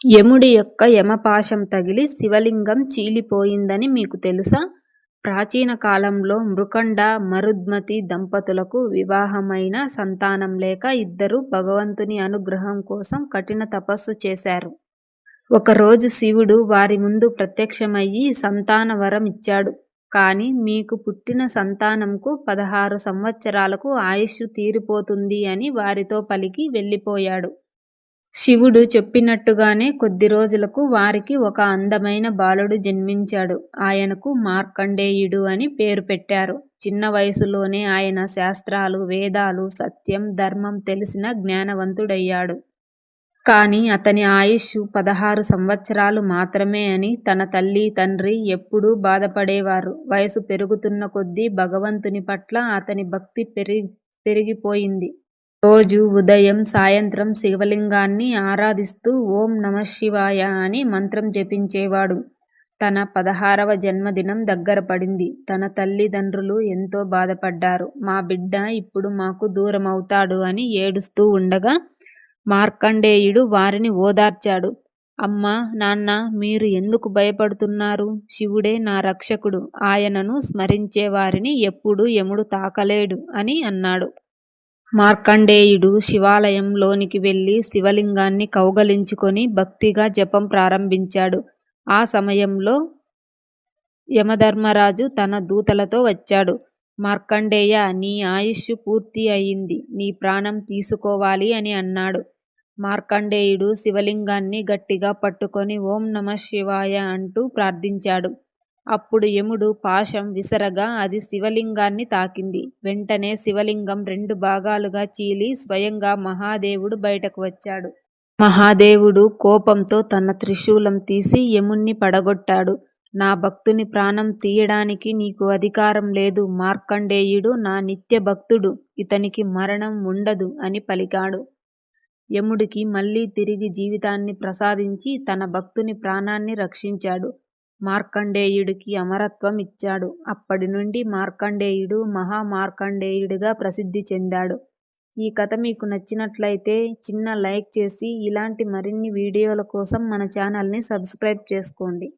యముడి యొక్క యమపాశం తగిలి శివలింగం చీలిపోయిందని మీకు తెలుసా? ప్రాచీన కాలంలో మృకండ, మరుద్మతి దంపతులకు వివాహమైన సంతానం లేక ఇద్దరూ భగవంతుని అనుగ్రహం కోసం కఠిన తపస్సు చేశారు. ఒకరోజు శివుడు వారి ముందు ప్రత్యక్షమయ్యి సంతాన వరం ఇచ్చాడు. కానీ మీకు పుట్టిన సంతానంకు పదహారు సంవత్సరాలకు ఆయుష్ తీరిపోతుంది అని వారితో పలికి వెళ్ళిపోయాడు. శివుడు చెప్పినట్టుగానే కొద్ది రోజులకు వారికి ఒక అందమైన బాలుడు జన్మించాడు. ఆయనకు మార్కండేయుడు అని పేరు పెట్టారు. చిన్న వయసులోనే ఆయన శాస్త్రాలు, వేదాలు, సత్యం, ధర్మం తెలిసిన జ్ఞానవంతుడయ్యాడు. కానీ అతని ఆయుష్ పదహారు సంవత్సరాలు మాత్రమే అని తన తల్లి, తండ్రి ఎప్పుడూ బాధపడేవారు. వయసు పెరుగుతున్న కొద్దీ భగవంతుని పట్ల అతని భక్తి పెరిగి పెరిగిపోయింది. రోజు ఉదయం, సాయంత్రం శివలింగాన్ని ఆరాధిస్తూ ఓం నమశ్శివాయ అని మంత్రం జపించేవాడు. తన పదహారవ జన్మదినం దగ్గర పడింది తన తల్లిదండ్రులు ఎంతో బాధపడ్డారు. మా బిడ్డ ఇప్పుడు మాకు దూరమవుతాడు అని ఏడుస్తూ ఉండగా మార్కండేయుడు వారిని ఓదార్చాడు. అమ్మా, నాన్న మీరు ఎందుకు భయపడుతున్నారు? శివుడే నా రక్షకుడు. ఆయనను స్మరించే వారిని ఎప్పుడూ ఎముడు తాకలేడు అని అన్నాడు. మార్కండేయుడు శివాలయంలోనికి వెళ్ళి శివలింగాన్ని కౌగలించుకొని భక్తిగా జపం ప్రారంభించాడు. ఆ సమయంలో యమధర్మరాజు తన దూతలతో వచ్చాడు. మార్కండేయ నీ ఆయుష్షు పూర్తి అయింది. నీ ప్రాణం తీసుకోవాలి అని అన్నాడు. మార్కండేయుడు శివలింగాన్ని గట్టిగా పట్టుకొని ఓం నమశ్శివాయ అంటూ ప్రార్థించాడు. అప్పుడు యముడు పాశం విసరగా అది శివలింగాన్ని తాకింది. వెంటనే శివలింగం రెండు భాగాలుగా చీలి స్వయంగా మహాదేవుడు బయటకు వచ్చాడు. మహాదేవుడు కోపంతో తన త్రిశూలం తీసి యముణ్ణి పడగొట్టాడు. నా భక్తుని ప్రాణం తీయడానికి నీకు అధికారం లేదు. మార్కండేయుడు నా నిత్య భక్తుడు. ఇతనికి మరణం ఉండదు అని పలికాడు. యముడికి మళ్ళీ తిరిగి జీవితాన్ని ప్రసాదించి తన భక్తుని ప్రాణాన్ని రక్షించాడు. మార్కండేయుడికి అమరత్వం ఇచ్చాడు. అప్పటి నుండి మార్కండేయుడు మహా మార్కండేయుడిగా ప్రసిద్ధి చెందాడు. ఈ కథ మీకు నచ్చినట్లయితే చిన్న లైక్ చేసి ఇలాంటి మరిన్ని వీడియోల కోసం మన ఛానల్ని సబ్స్క్రైబ్ చేసుకోండి.